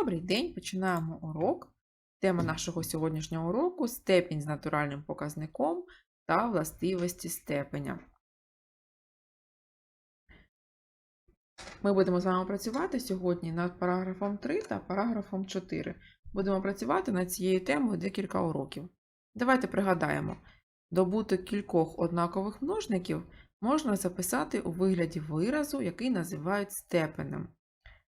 Добрий день, починаємо урок. Тема нашого сьогоднішнього уроку степінь з натуральним показником та властивості степеня. Ми будемо з вами працювати сьогодні над параграфом 3 та параграфом 4. Будемо працювати над цією темою декілька уроків. Давайте пригадаємо, добуток кількох однакових множників можна записати у вигляді виразу, який називають степенем.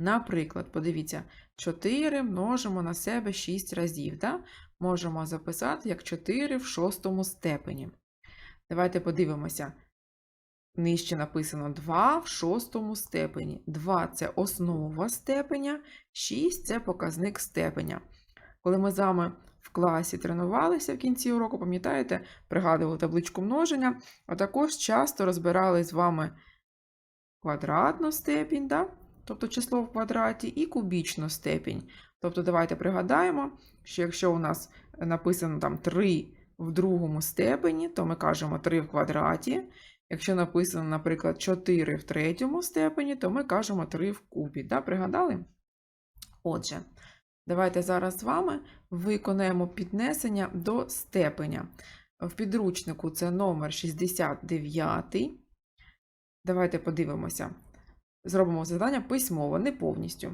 Наприклад, подивіться, 4 множимо на себе 6 разів. Да? Можемо записати як 4 в шостому степені. Давайте подивимося. Нижче написано 2 в шостому степені. 2 це основа степеня, 6 це показник степеня. Коли ми з вами в класі тренувалися в кінці уроку, пам'ятаєте, пригадували табличку множення, а також часто розбирали з вами квадратну степінь. Да? Тобто число в квадраті, і кубічну степінь. Тобто, давайте пригадаємо, що якщо у нас написано там 3 в другому степені, то ми кажемо 3 в квадраті. Якщо написано, наприклад, 4 в третьому степені, то ми кажемо 3 в кубі. Да? Пригадали? Отже, давайте зараз з вами виконаємо піднесення до степеня. В підручнику це номер 69. Давайте подивимося. Зробимо завдання письмово, не повністю.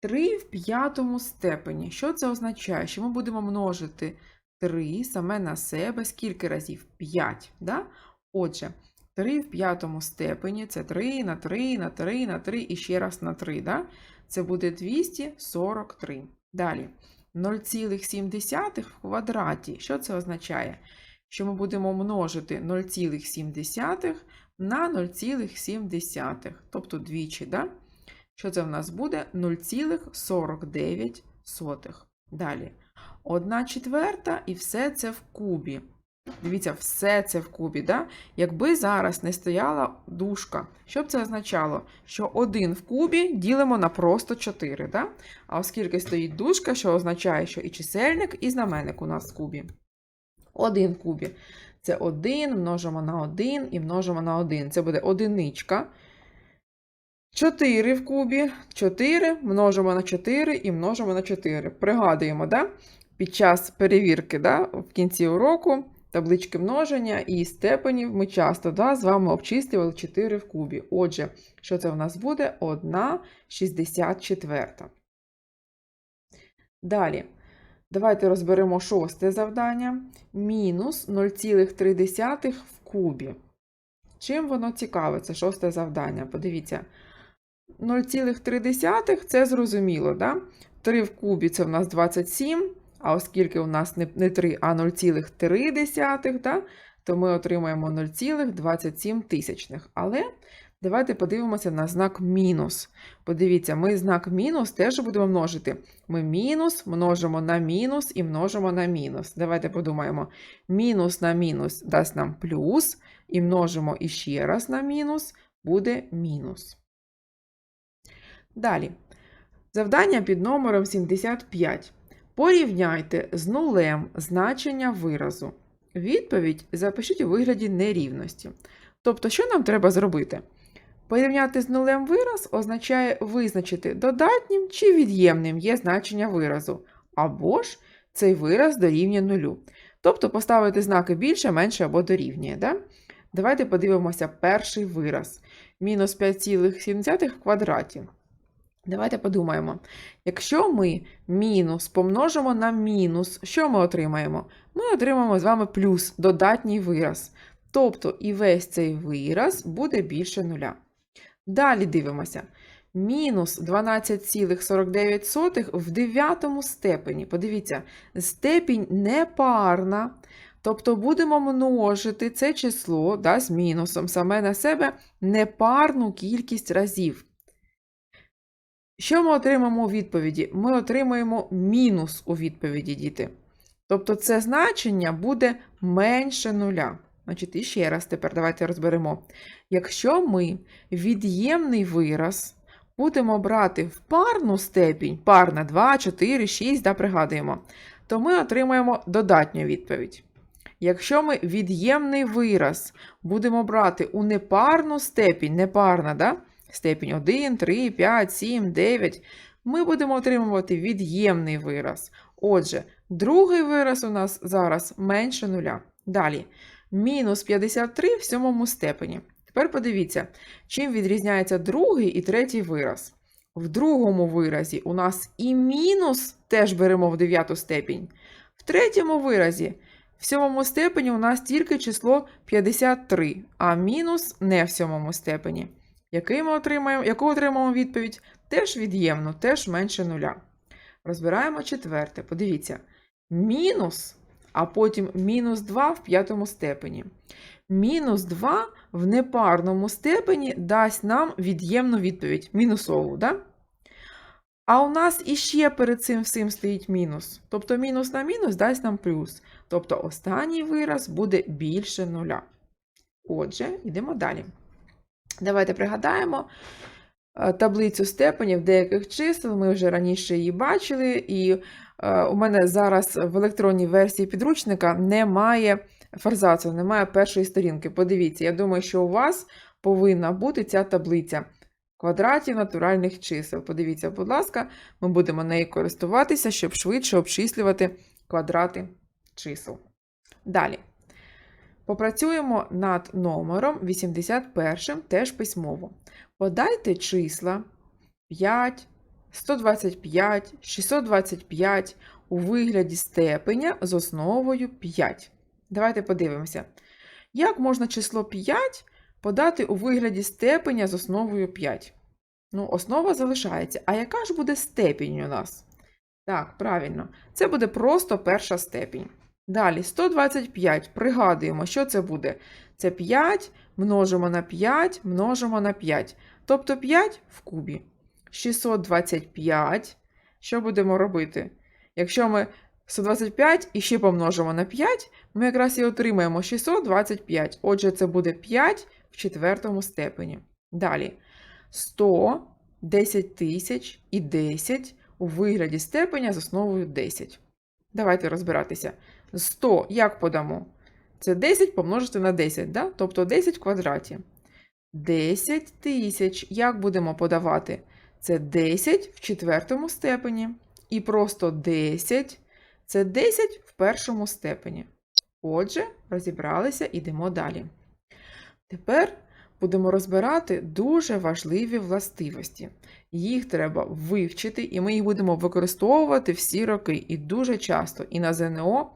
3 в п'ятому степені. Що це означає? Що ми будемо множити 3 саме на себе скільки разів? 5. Да? Отже, 3 в п'ятому степені це 3 на 3 на 3 на 3 і ще раз на 3. Да? Це буде 243. Далі. 0,7 в квадраті. Що це означає? Що ми будемо множити 0,7 на 0,7, тобто двічі, да? що це в нас буде 0,49. Далі. 1 четверта і все це в кубі. Дивіться, все це в кубі. Да? Якби зараз не стояла дужка, що б це означало? Що 1 в кубі ділимо на просто 4. Да? А оскільки стоїть дужка, що означає, що і чисельник, і знаменник у нас в кубі. 1 в кубі. Це 1 множимо на 1 і множимо на 1. Це буде одиничка. 4 в кубі. 4 множимо на 4 і множимо на 4. Пригадуємо, да? під час перевірки да? в кінці уроку таблички множення і степенів ми часто да, з вами обчислювали 4 в кубі. Отже, що це в нас буде? 1 64. Далі. Давайте розберемо шосте завдання. Мінус 0,3 в кубі. Чим воно цікаве, це шосте завдання. Подивіться. 0,3 це зрозуміло, да? 3 в кубі це в нас 27, а оскільки у нас не 3, а 0,3, да? то ми отримаємо 0,27 тисячних. Але Давайте подивимося на знак мінус. Подивіться, ми знак мінус теж будемо множити. Ми мінус множимо на мінус і множимо на мінус. Давайте подумаємо. Мінус на мінус дасть нам плюс, і множимо іще раз на мінус, буде мінус. Далі. Завдання під номером 75. Порівняйте з нулем значення виразу. Відповідь запишіть у вигляді нерівності. Тобто, що нам треба зробити? Порівняти з нулем вираз означає визначити, додатнім чи від'ємним є значення виразу, або ж цей вираз дорівнює нулю. Тобто поставити знаки більше, менше або дорівнює. Да? Давайте подивимося перший вираз. Мінус 5,7 в квадраті. Давайте подумаємо. Якщо ми мінус помножимо на мінус, що ми отримаємо? Ми отримаємо з вами плюс додатній вираз. Тобто і весь цей вираз буде більше нуля. Далі дивимося. Мінус 12,49 в дев'ятому степені. Подивіться, степінь непарна. Тобто будемо множити це число да, з мінусом саме на себе непарну кількість разів. Що ми отримаємо у відповіді? Ми отримаємо мінус у відповіді, діти. Тобто це значення буде менше нуля. Значить, і ще раз тепер давайте розберемо. Якщо ми від'ємний вираз будемо брати в парну степінь, парна 2, 4, 6, да, пригадуємо, то ми отримаємо додатню відповідь. Якщо ми від'ємний вираз будемо брати у непарну степінь, непарна, да? степінь 1, 3, 5, 7, 9, ми будемо отримувати від'ємний вираз. Отже, другий вираз у нас зараз менше нуля. Далі, мінус 53 в сьомому степені. Тепер подивіться, чим відрізняється другий і третій вираз. В другому виразі у нас і мінус теж беремо в дев'яту степінь. В третьому виразі в сьомому степені у нас тільки число 53, а мінус не в сьомому степені. Який ми отримаємо, яку отримаємо відповідь? Теж від'ємну, теж менше нуля. Розбираємо четверте. Подивіться. Мінус, а потім мінус 2 в п'ятому степені. Мінус 2 в непарному степені дасть нам від'ємну відповідь, мінусову, да? А у нас іще перед цим всім стоїть мінус. Тобто мінус на мінус дасть нам плюс. Тобто останній вираз буде більше нуля. Отже, йдемо далі. Давайте пригадаємо таблицю степенів деяких чисел. Ми вже раніше її бачили, і е, у мене зараз в електронній версії підручника немає форзацію, немає першої сторінки. Подивіться, я думаю, що у вас повинна бути ця таблиця квадратів натуральних чисел. Подивіться, будь ласка, ми будемо нею користуватися, щоб швидше обчислювати квадрати чисел. Далі. Попрацюємо над номером 81 теж письмово. Подайте числа 5, 125, 625 у вигляді степеня з основою 5. Давайте подивимося. Як можна число 5 подати у вигляді степеня з основою 5? Ну, основа залишається. А яка ж буде степінь у нас? Так, правильно, це буде просто перша степінь. Далі 125. Пригадуємо, що це буде? Це 5 множимо на 5, множимо на 5. Тобто 5 в кубі. 625. Що будемо робити? Якщо ми 125 і ще помножимо на 5, ми якраз і отримаємо 625. Отже, це буде 5 в четвертому степені. Далі 100, 10 тисяч і 10 у вигляді степеня з основою 10. Давайте розбиратися. 100 як подамо? Це 10 помножити на 10, да? тобто 10 в квадраті. 10 тисяч як будемо подавати? Це 10 в четвертому степені. І просто 10 це 10 в першому степені. Отже, розібралися, ідемо далі. Тепер будемо розбирати дуже важливі властивості. Їх треба вивчити, і ми їх будемо використовувати всі роки і дуже часто, і на ЗНО,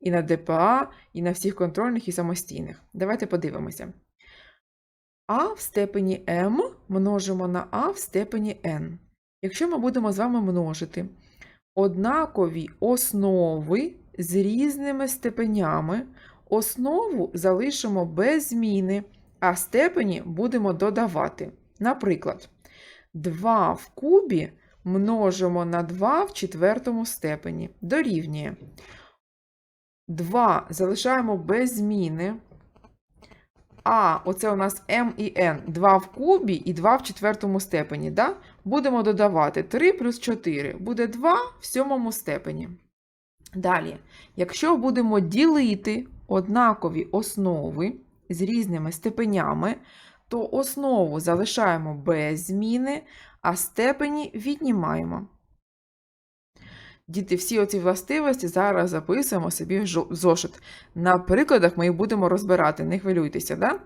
і на ДПА, і на всіх контрольних і самостійних. Давайте подивимося. А в степені m множимо на А в степені n. Якщо ми будемо з вами множити однакові основи з різними степенями, основу залишимо без зміни, а степені будемо додавати. Наприклад, 2 в кубі множимо на 2 в четвертому степені. Дорівнює. 2 залишаємо без зміни. А, оце у нас m і n. 2 в кубі і 2 в четвертому степені. Да? Будемо додавати 3 плюс 4. Буде 2 в сьомому степені. Далі, якщо будемо ділити однакові основи з різними степенями, то основу залишаємо без зміни, а степені віднімаємо. Діти, всі оці властивості зараз записуємо собі в зошит. На прикладах ми їх будемо розбирати, не хвилюйтеся, да?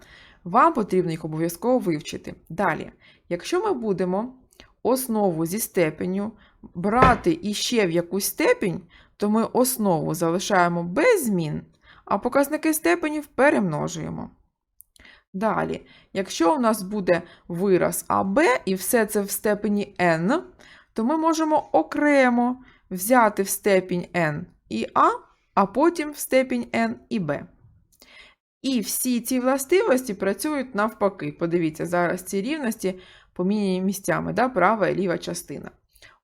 вам потрібно їх обов'язково вивчити. Далі, якщо ми будемо основу зі степеню брати іще в якусь степінь, то ми основу залишаємо без змін, а показники степенів перемножуємо. Далі, якщо у нас буде вираз АБ і все це в степені n, то ми можемо окремо взяти в степінь n і А, а потім в степінь n і b. І всі ці властивості працюють навпаки. Подивіться, зараз ці рівності поміняні місцями, да, права і ліва частина.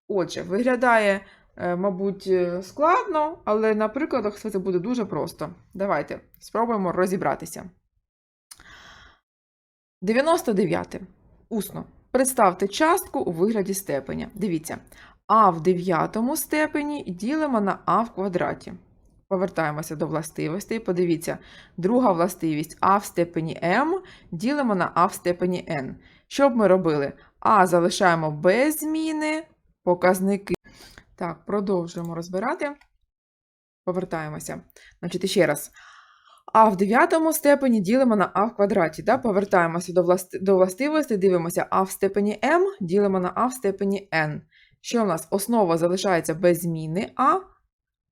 Отже, виглядає, е, мабуть, е, складно, але на прикладах все це буде дуже просто. Давайте спробуємо розібратися. 99. Усно. Представте частку у вигляді степеня. Дивіться, а в дев'ятому степені ділимо на а в квадраті. Повертаємося до властивостей. Подивіться, друга властивість а в степені m ділимо на а в степені n. Що б ми робили? А залишаємо без зміни, показники. Так, продовжуємо розбирати. Повертаємося. Значить, ще раз. А в дев'ятому степені ділимо на а в квадраті. Да? Повертаємося до, власти... до властивості, дивимося а в степені m, ділимо на а в степені n. Що у нас? Основа залишається без зміни а,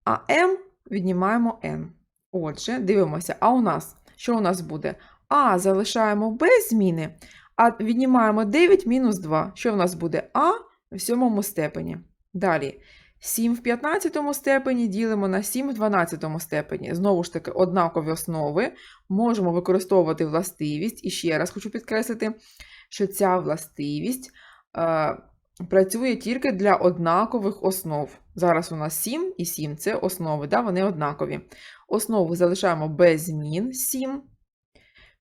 а m віднімаємо n. Отже, дивимося, а у нас, що у нас буде? А залишаємо без зміни, а віднімаємо 9 мінус 2. Що в нас буде? А в сьомому степені. Далі. 7 в 15 степені ділимо на 7 в 12 степені. Знову ж таки, однакові основи. Можемо використовувати властивість. І ще раз хочу підкреслити, що ця властивість е, працює тільки для однакових основ. Зараз у нас 7 і 7 це основи, да? вони однакові. Основу залишаємо без змін 7.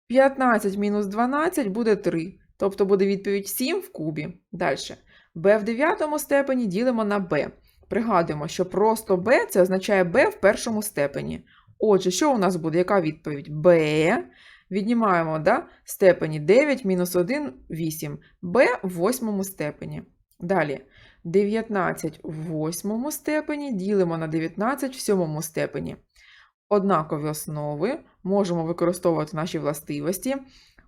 15 мінус 12 буде 3. Тобто буде відповідь 7 в кубі. Далі. b в 9 степені ділимо на b. Пригадуємо, що просто b це означає b в першому степені. Отже, що у нас буде? Яка відповідь? b. Віднімаємо да? степені 9 мінус 1 8. b в восьмому степені. Далі. 19 в восьмому степені ділимо на 19 в сьомому степені. Однакові основи можемо використовувати наші властивості.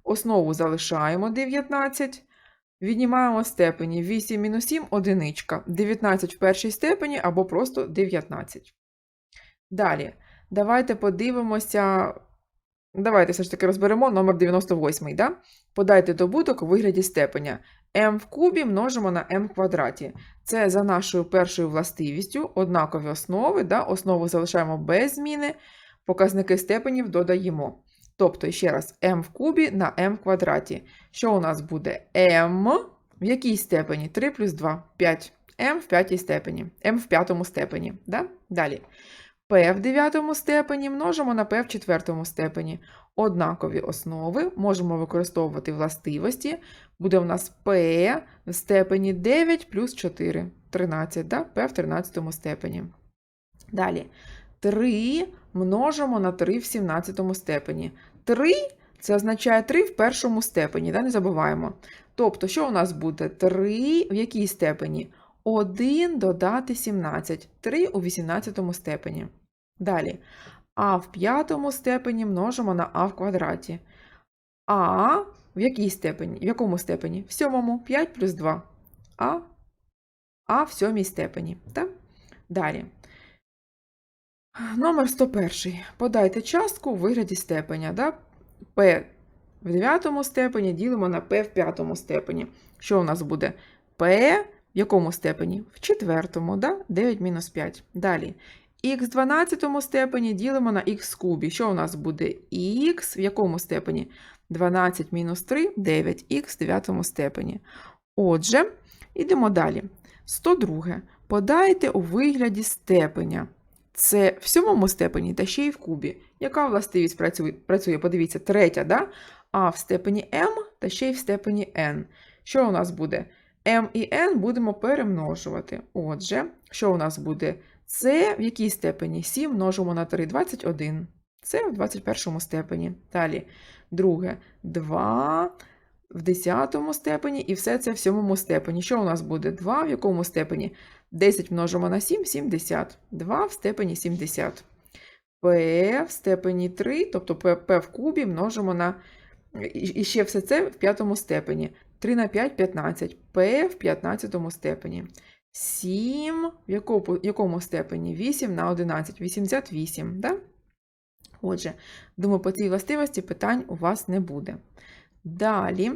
Основу залишаємо 19. Віднімаємо степені 8 мінус 7 одиничка. 19 в першій степені або просто 19. Далі, давайте подивимося. Давайте все ж таки розберемо номер 98. Да? Подайте добуток у вигляді степеня. M в кубі множимо на m в квадраті. Це за нашою першою властивістю, однакові основи. Да? Основу залишаємо без зміни, показники степенів додаємо. Тобто, ще раз, m в кубі на m в квадраті. Що у нас буде m в якій степені? 3 плюс 2 5. m в п'ятій степені, m в п'ятому степені. Да? Далі. p в дев'ятому степені множимо на p в четвертому степені. Однакові основи можемо використовувати властивості. Буде у нас p в степені 9 плюс 4. 13, да? p в 13 степені. Далі. 3 множимо на 3 в 17 степені. 3 це означає 3 в першому степені, да? не забуваємо. Тобто, що у нас буде? 3 в якій степені? 1 додати 17. 3 у 18 степені. Далі. А в п'ятому степені множимо на а в квадраті. А в якій степені? В якому степені? В сьомому 5 плюс 2. А, а в сьомій степені. Так? Далі. Номер 101. Подайте частку у вигляді степеня. Да? P в 9 степені ділимо на P в 5 степені. Що у нас буде? P в якому степені? В четвертому, да? 9 мінус 5. Далі. Х в 12 степені ділимо на х в кубі. Що у нас буде? Х в якому степені? 12 мінус 3 9, х в 9 степені. Отже, йдемо далі. 102. Подайте у вигляді степеня. Це в сьомому степені та ще й в кубі. Яка властивість працює? працює? Подивіться, третя, да? а в степені m та ще й в степені n. Що у нас буде? m і n будемо перемножувати. Отже, що у нас буде? Це в якій степені? 7 множимо на 3, 21. Це в 21 степені. Далі, друге, 2 в 10 степені, і все це в 7 степені. Що у нас буде? 2 в якому степені? 10 множимо на 7 70. 2 в степені 70. P в степені 3, тобто P в кубі множимо на. І ще все це в п'ятому степені. 3 на 5 15. P в 15 степені. 7 в якому, якому степені? 8 на 11. 88. Да? Отже, думаю, по цій властивості питань у вас не буде. Далі.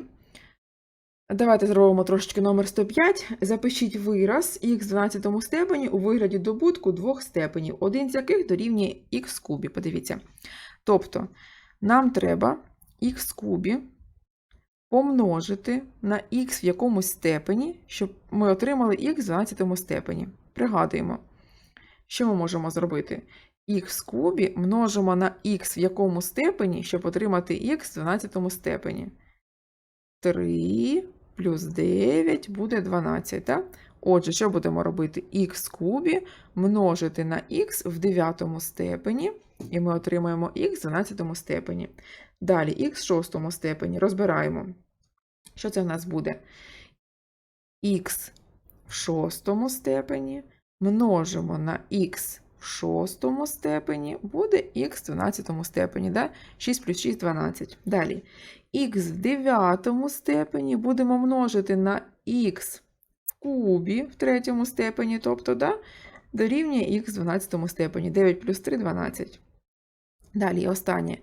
Давайте зробимо трошечки номер 105. Запишіть вираз х в 12 степені у вигляді добутку двох степенів, один з яких дорівнює х кубі. Подивіться. Тобто, нам треба х кубі помножити на х в якомусь степені, щоб ми отримали х в 12 степені. Пригадуємо, що ми можемо зробити? х кубі множимо на х в якому степені, щоб отримати х в 12 степені. 3 плюс 9 буде 12. Так? Отже, що будемо робити? х кубі множити на х в 9 степені, і ми отримаємо х в 12 степені. Далі х в 6 степені розбираємо. Що це в нас буде? х в шостому степені множимо на х в шостому степені, буде х в 12 степені. Да? 6 плюс 6 – 12. Далі. х в дев'ятому степені будемо множити на х в кубі в третьому степені, тобто да, дорівнює х в 12 степені. 9 плюс 3 – 12. Далі останнє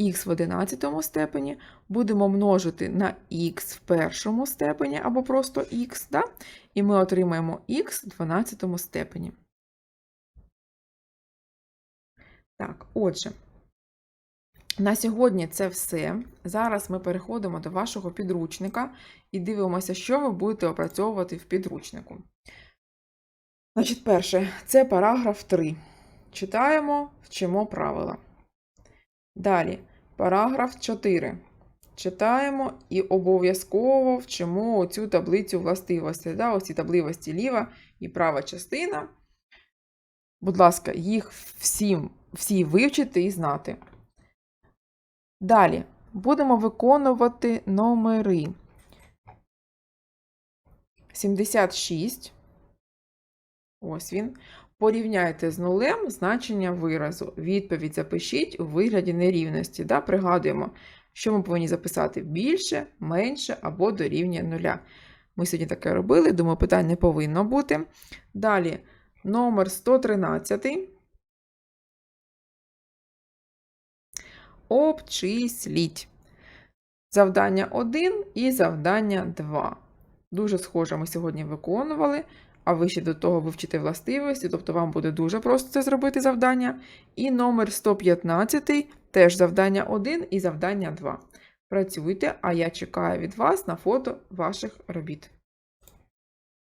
х в 11 степені будемо множити на х в першому степені або просто х, да? і ми отримаємо х в 12 степені. Так, отже, на сьогодні це все. Зараз ми переходимо до вашого підручника і дивимося, що ви будете опрацьовувати в підручнику. Значить, перше, це параграф 3. Читаємо, вчимо правила. Далі, параграф 4. Читаємо і обов'язково вчимо цю таблицю властивостей. Да? Ось ці таблivості ліва і права частина. Будь ласка, їх всім, всі вивчити і знати. Далі будемо виконувати номери 76. Ось він. Порівняйте з нулем значення виразу. Відповідь запишіть у вигляді нерівності. Да? Пригадуємо, що ми повинні записати більше, менше або дорівнює нуля. Ми сьогодні таке робили, думаю, питань не повинно бути. Далі номер 113. Обчисліть. Завдання 1 і завдання 2. Дуже схоже ми сьогодні виконували, а ви ще до того вивчите властивості, тобто вам буде дуже просто це зробити завдання. І номер 115 теж завдання 1 і завдання 2. Працюйте, а я чекаю від вас на фото ваших робіт.